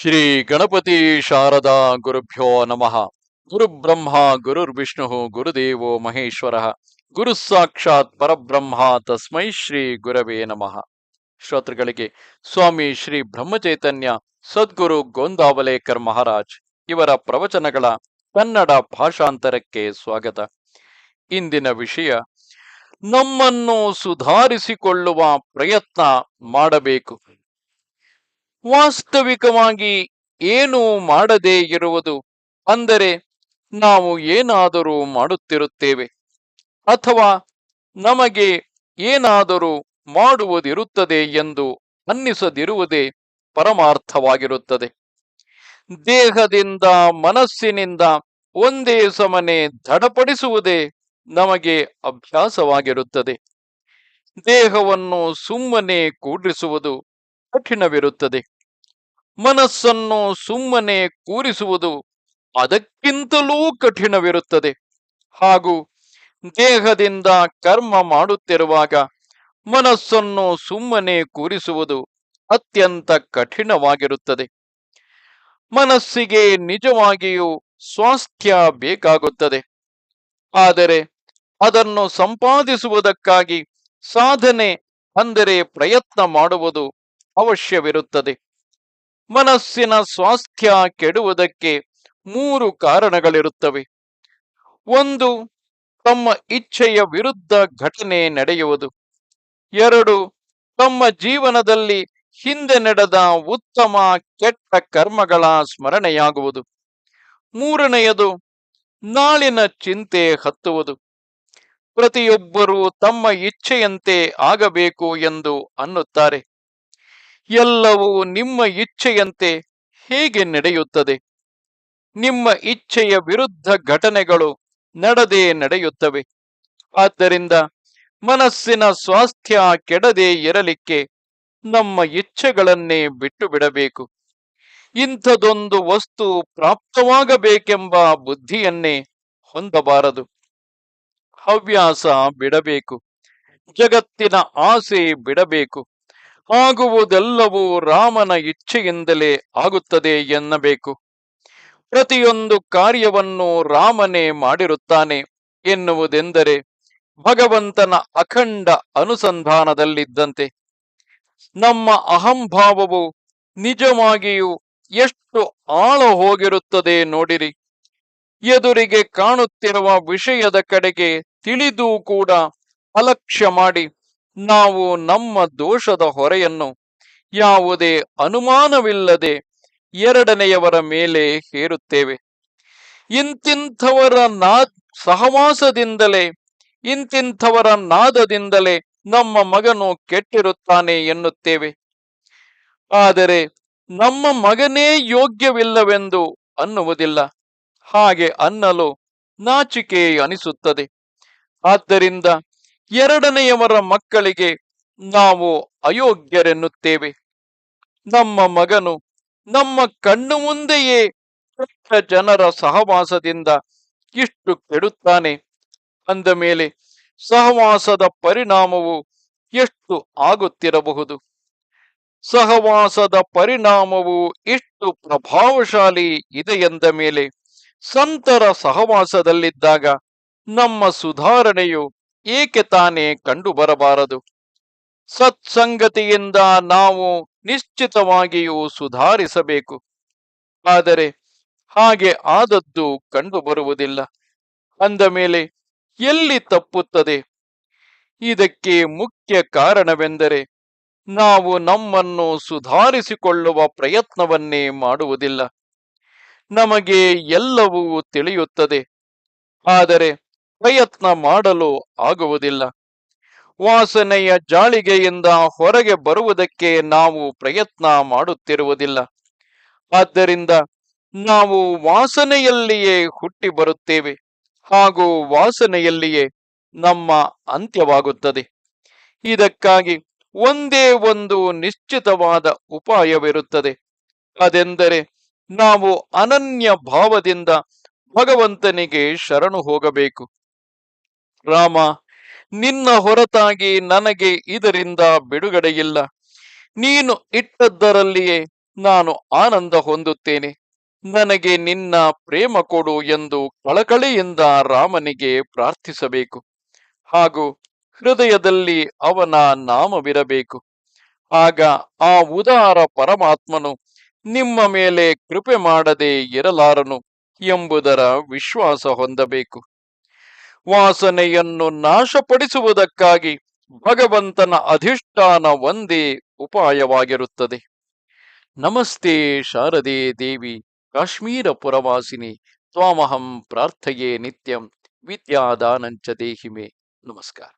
ಶ್ರೀ ಗಣಪತಿ ಶಾರದಾ ಗುರುಭ್ಯೋ ನಮಃ. ಗುರುಬ್ರಹ್ಮ, ಗುರುರ್ವಿಷ್ಣು, ಗುರುದೇವೋ ಮಹೇಶ್ವರ. ಗುರು ಸಾಕ್ಷಾತ್ ಪರಬ್ರಹ್ಮ, ತಸ್ಮೈ ಶ್ರೀ ಗುರವೇ ನಮಃ. ಶ್ರೋತೃಗಳಿಗೆ, ಸ್ವಾಮಿ ಶ್ರೀ ಬ್ರಹ್ಮಚೈತನ್ಯ, ಸದ್ಗುರು ಗೋಂದಾವಲೇಕರ್ ಮಹಾರಾಜ್ ಇವರ ಪ್ರವಚನಗಳ ಕನ್ನಡ ಭಾಷಾಂತರಕ್ಕೆ ಸ್ವಾಗತ. ಇಂದಿನ ವಿಷಯ, ನಮ್ಮನ್ನು ಸುಧಾರಿಸಿಕೊಳ್ಳುವ ಪ್ರಯತ್ನ ಮಾಡಬೇಕು. ವಾಸ್ತವಿಕವಾಗಿ ಏನು ಮಾಡದೇ ಇರುವುದು ಅಂದರೆ ನಾವು ಏನಾದರೂ ಮಾಡುತ್ತಿರುತ್ತೇವೆ ಅಥವಾ ನಮಗೆ ಏನಾದರೂ ಮಾಡುವುದಿರುತ್ತದೆ ಎಂದು ಅನ್ನಿಸದಿರುವುದೇ ಪರಮಾರ್ಥವಾಗಿರುತ್ತದೆ. ದೇಹದಿಂದ ಮನಸ್ಸಿನಿಂದ ಒಂದೇ ಸಮನೆ ದಡಪಡಿಸುವುದೇ ನಮಗೆ ಅಭ್ಯಾಸವಾಗಿರುತ್ತದೆ. ದೇಹವನ್ನು ಸುಮ್ಮನೆ ಕೂಡಿಸುವುದು ಕಠಿಣವಿರುತ್ತದೆ. ಮನಸ್ಸನ್ನು ಸುಮ್ಮನೆ ಕೂರಿಸುವುದು ಅದಕ್ಕಿಂತಲೂ ಕಠಿಣವಿರುತ್ತದೆ. ಹಾಗೂ ದೇಹದಿಂದ ಕರ್ಮ ಮಾಡುತ್ತಿರುವಾಗ ಮನಸ್ಸನ್ನು ಸುಮ್ಮನೆ ಕೂರಿಸುವುದು ಅತ್ಯಂತ ಕಠಿಣವಾಗಿರುತ್ತದೆ. ಮನಸ್ಸಿಗೆ ನಿಜವಾಗಿಯೂ ಸ್ವಾಸ್ಥ್ಯ ಬೇಕಾಗುತ್ತದೆ. ಆದರೆ ಅದನ್ನು ಸಂಪಾದಿಸುವುದಕ್ಕಾಗಿ ಸಾಧನೆ ಅಂದರೆ ಪ್ರಯತ್ನ ಮಾಡುವುದು ಅವಶ್ಯವಿರುತ್ತದೆ. ಮನಸ್ಸಿನ ಸ್ವಾಸ್ಥ್ಯ ಕೆಡುವುದಕ್ಕೆ ಮೂರು ಕಾರಣಗಳಿರುತ್ತವೆ. ಒಂದು, ತಮ್ಮ ಇಚ್ಛೆಯ ವಿರುದ್ಧ ಘಟನೆ ನಡೆಯುವುದು. ಎರಡು, ತಮ್ಮ ಜೀವನದಲ್ಲಿ ಹಿಂದೆ ನಡೆದ ಉತ್ತಮ, ಕೆಟ್ಟ ಕರ್ಮಗಳ ಸ್ಮರಣೆಯಾಗುವುದು. ಮೂರನೆಯದು, ನಾಳಿನ ಚಿಂತೆ ಹತ್ತುವುದು. ಪ್ರತಿಯೊಬ್ಬರೂ ತಮ್ಮ ಇಚ್ಛೆಯಂತೆ ಆಗಬೇಕು ಎಂದು ಅನ್ನುತ್ತಾರೆ. ಎಲ್ಲವೂ ನಿಮ್ಮ ಇಚ್ಛೆಯಂತೆ ಹೇಗೆ ನಡೆಯುತ್ತದೆ? ನಿಮ್ಮ ಇಚ್ಛೆಯ ವಿರುದ್ಧ ಘಟನೆಗಳು ನಡೆದೇ ನಡೆಯುತ್ತವೆ. ಆದ್ದರಿಂದ ಮನಸ್ಸಿನ ಸ್ವಾಸ್ಥ್ಯ ಕೆಡದೆ ಇರಲಿಕ್ಕೆ ನಮ್ಮ ಇಚ್ಛೆಗಳನ್ನೇ ಬಿಟ್ಟು ಬಿಡಬೇಕು ಇಂಥದೊಂದು ವಸ್ತು ಪ್ರಾಪ್ತವಾಗಬೇಕೆಂಬ ಬುದ್ಧಿಯನ್ನೇ ಹೊಂದಬಾರದು. ಹವ್ಯಾಸ ಬಿಡಬೇಕು. ಜಗತ್ತಿನ ಆಸೆ ಬಿಡಬೇಕು. ಆಗುವುದೆಲ್ಲವೂ ರಾಮನ ಇಚ್ಛೆಯಿಂದಲೇ ಆಗುತ್ತದೆ ಎನ್ನಬೇಕು. ಪ್ರತಿಯೊಂದು ಕಾರ್ಯವನ್ನು ರಾಮನೇ ಮಾಡಿರುತ್ತಾನೆ ಎನ್ನುವುದೆಂದರೆ ಭಗವಂತನ ಅಖಂಡ ಅನುಸಂಧಾನದಲ್ಲಿದ್ದಂತೆ. ನಮ್ಮ ಅಹಂಭಾವವು ನಿಜವಾಗಿಯೂ ಎಷ್ಟು ಆಳ ಹೋಗಿರುತ್ತದೆ ನೋಡಿರಿ. ಎದುರಿಗೆ ಕಾಣುತ್ತಿರುವ ವಿಷಯದ ಕಡೆಗೆ ತಿಳಿದೂ ಕೂಡ ಅಲಕ್ಷ್ಯ ಮಾಡಿ ನಾವು ನಮ್ಮ ದೋಷದ ಹೊರೆಯನ್ನು ಯಾವುದೇ ಅನುಮಾನವಿಲ್ಲದೆ ಎರಡನೆಯವರ ಮೇಲೆ ಹೇರುತ್ತೇವೆ. ಇಂತಿಂಥವರ ನಾ, ಸಹವಾಸದಿಂದಲೇ, ಇಂತಿಂಥವರ ನಾದದಿಂದಲೇ ನಮ್ಮ ಮಗನು ಕೆಟ್ಟಿರುತ್ತಾನೆ ಎನ್ನುತ್ತೇವೆ. ಆದರೆ ನಮ್ಮ ಮಗನೇ ಯೋಗ್ಯವಿಲ್ಲವೆಂದು ಅನ್ನುವುದಿಲ್ಲ. ಹಾಗೆ ಅನ್ನಲು ನಾಚಿಕೆ ಅನಿಸುತ್ತದೆ. ಆದ್ದರಿಂದ ಎರಡನೆಯವರ ಮಕ್ಕಳಿಗೆ ನಾವು ಅಯೋಗ್ಯರೆನ್ನುತ್ತೇವೆ. ನಮ್ಮ ಮಗನು ನಮ್ಮ ಕಣ್ಣು ಮುಂದೆಯೇ ಕೆಟ್ಟ ಜನರ ಸಹವಾಸದಿಂದ ಇಷ್ಟು ಕೆಡುತ್ತಾನೆ. ಅಂದ ಮೇಲೆ ಸಹವಾಸದ ಪರಿಣಾಮವು ಎಷ್ಟು ಆಗುತ್ತಿರಬಹುದು? ಸಹವಾಸದ ಪರಿಣಾಮವು ಇಷ್ಟು ಪ್ರಭಾವಶಾಲಿ ಇದೆ ಎಂದ ಮೇಲೆ ಸಂತರ ಸಹವಾಸದಲ್ಲಿದ್ದಾಗ ನಮ್ಮ ಸುಧಾರಣೆಯು ಏಕೆ ತಾನೇ ಕಂಡು ಬರಬಾರದು ಸತ್ಸಂಗತಿಯಿಂದ ನಾವು ನಿಶ್ಚಿತವಾಗಿಯೂ ಸುಧಾರಿಸಬೇಕು. ಆದರೆ ಹಾಗೆ ಆದದ್ದು ಕಂಡು ಬರುವುದಿಲ್ಲ ಅಂದ ಮೇಲೆ, ಎಲ್ಲಿ ತಪ್ಪುತ್ತದೆ? ಇದಕ್ಕೆ ಮುಖ್ಯ ಕಾರಣವೆಂದರೆ, ನಾವು ನಮ್ಮನ್ನು ಸುಧಾರಿಸಿಕೊಳ್ಳುವ ಪ್ರಯತ್ನವನ್ನೇ ಮಾಡುವುದಿಲ್ಲ. ನಮಗೆ ಎಲ್ಲವೂ ತಿಳಿಯುತ್ತದೆ. ಆದರೆ ಪ್ರಯತ್ನ ಮಾಡಲು ಆಗುವುದಿಲ್ಲ. ವಾಸನೆಯ ಜಾಳಿಗೆಯಿಂದ ಹೊರಗೆ ಬರುವುದಕ್ಕೆ ನಾವು ಪ್ರಯತ್ನ ಮಾಡುತ್ತಿರುವುದಿಲ್ಲ. ಆದ್ದರಿಂದ ನಾವು ವಾಸನೆಯಲ್ಲಿಯೇ ಹುಟ್ಟಿ ಬರುತ್ತೇವೆ ಹಾಗೂ ವಾಸನೆಯಲ್ಲಿಯೇ ನಮ್ಮ ಅಂತ್ಯವಾಗುತ್ತದೆ. ಇದಕ್ಕಾಗಿ ಒಂದೇ ಒಂದು ನಿಶ್ಚಿತವಾದ ಉಪಾಯವಿರುತ್ತದೆ. ಅದೆಂದರೆ ನಾವು ಅನನ್ಯ ಭಾವದಿಂದ ಭಗವಂತನಿಗೆ ಶರಣು ಹೋಗಬೇಕು. ರಾಮ, ನಿನ್ನ ಹೊರತಾಗಿ ನನಗೆ ಇದರಿಂದ ಬಿಡುಗಡೆಯಿಲ್ಲ. ನೀನು ಇಟ್ಟದ್ದರಲ್ಲಿಯೇ ನಾನು ಆನಂದ ಹೊಂದುತ್ತೇನೆ. ನನಗೆ ನಿನ್ನ ಪ್ರೇಮ ಕೊಡು ಎಂದು ಕಳಕಳಿಯಿಂದ ರಾಮನಿಗೆ ಪ್ರಾರ್ಥಿಸಬೇಕು. ಹಾಗೂ ಹೃದಯದಲ್ಲಿ ಅವನ ನಾಮವಿರಬೇಕು. ಆಗ ಆ ಉದಾರ ಪರಮಾತ್ಮನು ನಿಮ್ಮ ಮೇಲೆ ಕೃಪೆ ಮಾಡದೆ ಇರಲಾರನು ಎಂಬುದರ ವಿಶ್ವಾಸ ಹೊಂದಬೇಕು. ವಾಸನೆಯನ್ನು ನಾಶಪಡಿಸುವುದಕ್ಕಾಗಿ ಭಗವಂತನ ಅಧಿಷ್ಠಾನ ಒಂದೇ ಉಪಾಯವಾಗಿರುತ್ತದೆ. ನಮಸ್ತೆ ಶಾರದೆ ದೇವಿ, ಕಾಶ್ಮೀರ ಪುರವಾಸಿನಿ, ತ್ವಾಮಹಂ ಪ್ರಾರ್ಥಯೇ ನಿತ್ಯಂ, ವಿದ್ಯಾದಾನಂಚ ದೇಹಿಮೆ. ನಮಸ್ಕಾರ.